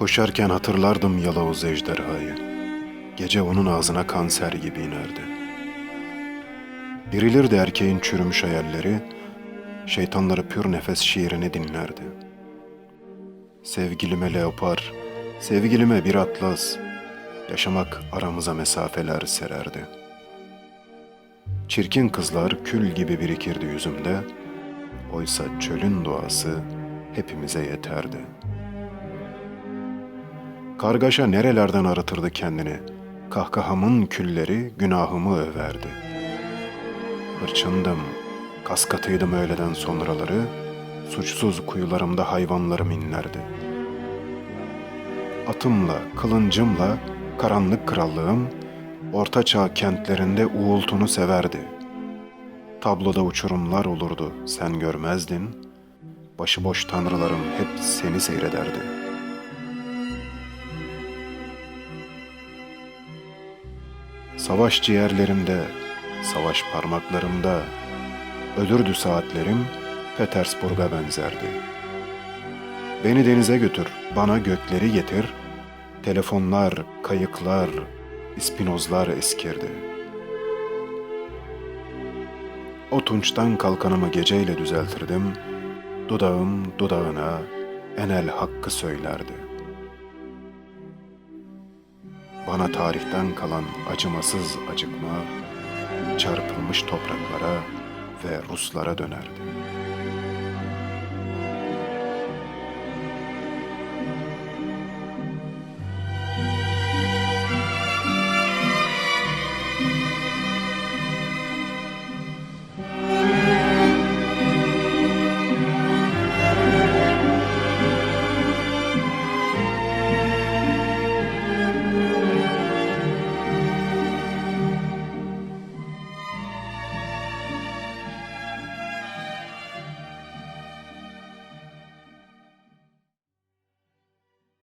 Koşarken hatırlardım Yalavuz ejderhayı. Gece onun ağzına kanser gibi inerdi. Dirilirdi erkeğin çürümüş hayalleri, şeytanları pür nefes şiirini dinlerdi. Sevgilime leopar, sevgilime bir atlas, yaşamak aramıza mesafeler sererdi. Çirkin kızlar kül gibi birikirdi yüzümde, oysa çölün doğası hepimize yeterdi. Kargaşa nerelerden aratırdı kendini, kahkahamın külleri günahımı överdi. Hırçındım, kaskatıydım öğleden sonraları, suçsuz kuyularımda hayvanlarım inlerdi. Atımla, kılıncımla, karanlık krallığım, ortaçağ kentlerinde uğultunu severdi. Tabloda uçurumlar olurdu, sen görmezdin, başıboş tanrılarım hep seni seyrederdi.'' Savaş ciğerlerimde, savaş parmaklarımda, ölürdü saatlerim Petersburg'a benzerdi. Beni denize götür, bana gökleri getir, telefonlar, kayıklar, ispinozlar eskirdi. O tunçtan kalkanımı geceyle düzeltirdim, dudağım dudağına enel hakkı söylerdi.'' Bana tarihten kalan acımasız acıkma, çarpılmış topraklara ve Ruslara dönerdi.